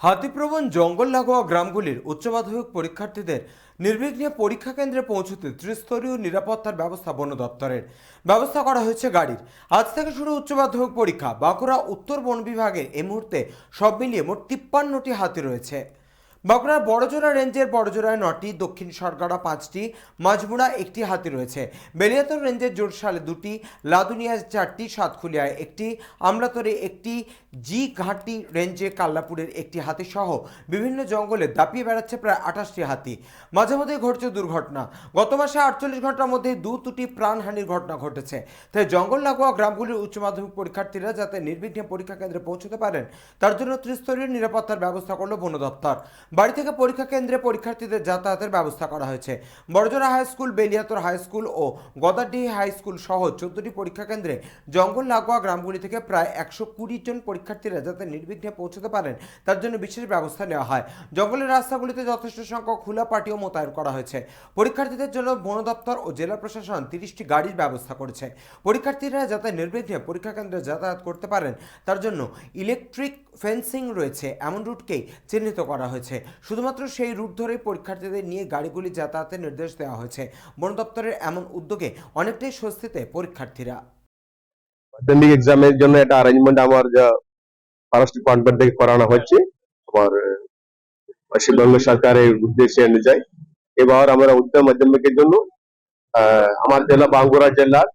হাতিপ্রবণ জঙ্গল লাগোয়া গ্রামগুলির উচ্চ মাধ্যমিক পরীক্ষার্থীদের নির্বিঘ্নে পরীক্ষা কেন্দ্রে পৌঁছতে ত্রিস্তরীয় নিরাপত্তার ব্যবস্থা বন দপ্তরের ব্যবস্থা করা হয়েছে গাড়ির। আজ থেকে শুরু উচ্চ মাধ্যমিক পরীক্ষা। বাঁকুড়া উত্তর বন বিভাগের এই মুহূর্তে সব মিলিয়ে মোট তিপ্পান্নটি হাতি রয়েছে। বাঁকুড়ার বড়জোড়া রেঞ্জের বড়জোড়ায় নটি, দক্ষিণ সরকারা পাঁচটি, মাঝমুড়া একটি হাতি রয়েছে। বেলিয়াতর রেঞ্জের জোরসালে দুটি, লাদুনিয়ায় চারটি সাতখুলিয়ায় একটি, আমলাতরে একটি জি ঘাটি রেঞ্জে কাল্লাপুরের একটি হাতি সহ বিভিন্ন জঙ্গলে দাপিয়ে বেড়াচ্ছে প্রায় আঠাশটি হাতি। মাঝে মধ্যে ঘটছে দুর্ঘটনা। গত মাসে আটচল্লিশ ঘণ্টার মধ্যে দু দুটি প্রাণহানির ঘটনা ঘটেছে। তাই জঙ্গল লাগোয়া গ্রামগুলির উচ্চ মাধ্যমিক পরীক্ষার্থীরা যাতে নির্বিঘ্নে পরীক্ষা কেন্দ্রে পৌঁছতে পারেন, তার জন্য ত্রিস্তরীয় নিরাপত্তার ব্যবস্থা করল বন দপ্তর। বাড়ি থেকে পরীক্ষা কেন্দ্রে পরীক্ষার্থীদের যাতায়াতের ব্যবস্থা করা হয়েছে। Barjora high school, Beliatore high school ও গদারডিহি হাই স্কুল সহ চোদ্দটি পরীক্ষা কেন্দ্রে জঙ্গল লাগোয়া গ্রামগুলি থেকে প্রায় একশো কুড়ি জন পরীক্ষার্থীরা যাতে নির্বিঘ্নে পৌঁছতে পারেন, তার জন্য বিশেষ ব্যবস্থা নেওয়া হয়। জঙ্গলের রাস্তাগুলিতে যথেষ্ট সংখ্যক খোলা পার্টিও মোতায়েন করা হয়েছে। পরীক্ষার্থীদের জন্য বন দপ্তর ও জেলা প্রশাসন তিরিশটি গাড়ির ব্যবস্থা করেছে। পরীক্ষার্থীরা যাতে নির্বিঘ্নে পরীক্ষা কেন্দ্রে যাতায়াত করতে পারেন, তার জন্য ইলেকট্রিক ফেন্সিং রয়েছে। এমন রুটকেই চিহ্নিত করা হয়েছে। শুধুমাত্র সেই রুট ধরেই পরীক্ষার্থীদের নিয়ে গাড়িগুলি যাতায়াতের নির্দেশ দেওয়া হয়েছে। বন দপ্তরের এমন উদ্যোগে অনেকটাই স্বস্তিতে পরীক্ষার্থীরা। মাধ্যমিক এক্সামের জন্য একটা অ্যারেঞ্জমেন্ট আমার যা থেকে করানো হচ্ছে আমার পশ্চিমবঙ্গ সরকারের উদ্দেশ্যে অনুযায়ী এবার আমরা উচ্চ মাধ্যমিকের জন্য আমার জেলা বাঙ্গুরা জেলার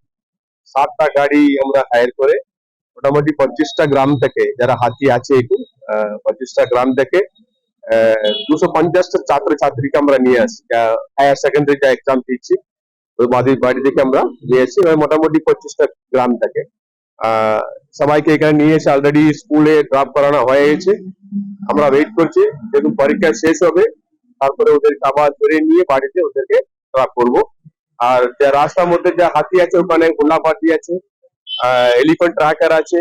সাতটা গাড়ি আমরা হায়ার করে মোটামুটি পঁচিশটা গ্রাম থেকে, যারা হাতি আছে একটু পঁচিশটা গ্রাম থেকে দুশো পঞ্চাশটা ছাত্র ছাত্রীকে আমরা নিয়ে আসি হায়ার সেকেন্ডারি যা এক্সাম দিচ্ছি, ওই বাড়ি বাড়ি থেকে আমরা নিয়ে আসি মোটামুটি পঁচিশটা গ্রাম থেকে। সবাইকে এখানে নিয়ে এসে অলরেডি স্কুলে ড্রপ করানো হয়ে গেছে আমরা ওয়েট করছি যখন পরীক্ষা শেষ হবে। তারপরে ওদেরকে আবার ধরে নিয়ে বাড়িতে ওদেরকে ড্রপ করব। আর যে রাস্তার মধ্যে যা হাতি আছে, ওখানে গোলাপাতি আছে এলিফেন্ট ট্রাকার আছে,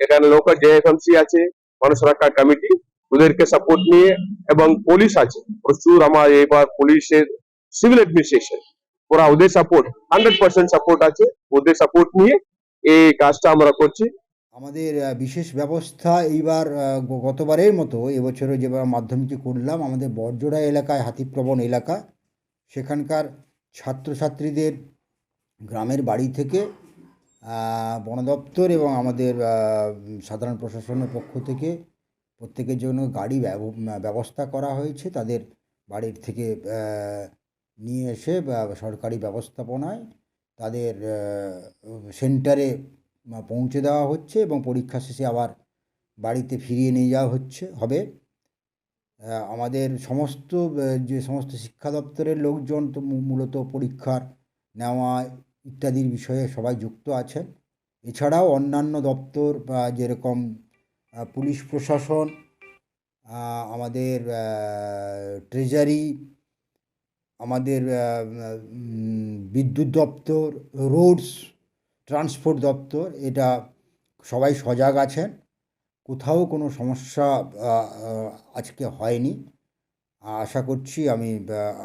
এখানে লোকাল জেএফএমসি আছে, মানুষ রক্ষা কমিটি ওদেরকে সাপোর্ট নিয়ে এবং পুলিশ আছে। প্রচুর আমার এবার পুলিশের সিভিল অ্যাডমিনিস্ট্রেশন ওরা ওদের সাপোর্ট হান্ড্রেড পার্সেন্ট সাপোর্ট আছে। ওদের সাপোর্ট নিয়ে এই কাজটা আমরা করছি। আমাদের বিশেষ ব্যবস্থা এইবার গতবারের মতো, এবছরও যেবার মাধ্যমিকে করলাম, আমাদের বরজোড়া এলাকায় হাতিপ্রবণ এলাকা। সেখানকার ছাত্রছাত্রীদের গ্রামের বাড়ি থেকে বন দপ্তর এবং আমাদের সাধারণ প্রশাসনের পক্ষ থেকে প্রত্যেকের জন্য গাড়ি ব্যবস্থা করা হয়েছে তাদের বাড়ির থেকে নিয়ে এসে সরকারি ব্যবস্থাপনায় তাদের সেন্টারে পৌঁছে দেওয়া হচ্ছে এবং পরীক্ষা শেষে আবার বাড়িতে ফিরিয়ে নিয়ে যাওয়া হচ্ছে, হবে। আমাদের সমস্ত যে সমস্ত শিক্ষা দপ্তরের লোকজন তো মূলত পরীক্ষার নেওয়া ইত্যাদির বিষয়ে সবাই যুক্ত আছেন। এছাড়াও অন্যান্য দপ্তর বা যেরকম পুলিশ প্রশাসন আমাদের ট্রেজারি আমাদের বিদ্যুৎ দপ্তর রোডস ট্রান্সপোর্ট দপ্তর, এটা সবাই সজাগ আছেন। কোথাও কোনো সমস্যা আজকে হয়নি। আশা করছি আমি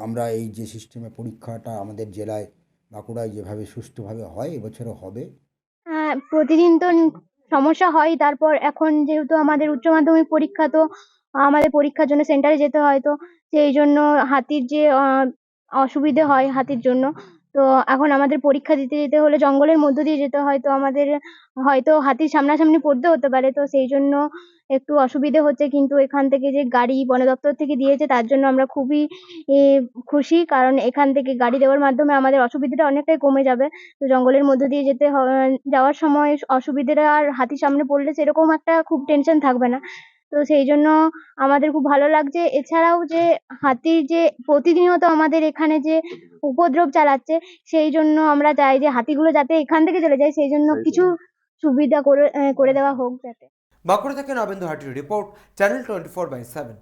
আমরা এই যে সিস্টেমে পরীক্ষাটা আমাদের জেলায়, বাঁকুড়ায় যেভাবে সুষ্ঠুভাবে হয়, এবছরও হবে। প্রতিদিন তো সমস্যা হয় তারপর এখন যেহেতু আমাদের উচ্চ মাধ্যমিক পরীক্ষা তো আমাদের পরীক্ষার জন্য সেন্টারে যেতে হয় তো সেই জন্য হাতির যে আহ, অসুবিধে হয় হাতির জন্য তো এখন আমাদের পরীক্ষা দিতে যেতে হলে জঙ্গলের মধ্য দিয়ে যেতে হয়, তো আমাদের হয়তো হাতির সামনাসামনি পড়তে হতে পারে, তো সেই জন্য একটু অসুবিধে হচ্ছে। কিন্তু এখান থেকে যে গাড়ি বন দপ্তর থেকে দিয়েছে, তার জন্য আমরা খুবই খুশি। কারণ এখান থেকে গাড়ি দেওয়ার মাধ্যমে আমাদের অসুবিধাটা অনেকটাই কমে যাবে। তো জঙ্গলের মধ্যে দিয়ে যেতে যাওয়ার সময় অসুবিধাটা আর হাতির সামনে পড়লে সেরকম একটা খুব টেনশন থাকবে না। তো সেই জন্য আমাদের খুব ভালো লাগছে। এছাড়াও যে হাতির যে প্রতিনিয়ত আমাদের এখানে যে উপদ্রব চালাচ্ছে সেই জন্য আমরা চাই যে হাতিগুলো যাতে এখান থেকে চলে যায়। সেই জন্য কিছু সুবিধা করে করে দেওয়া হোক যাতে। বাঁকুড়া থেকে Nabendu হাটির report channel twenty four by seven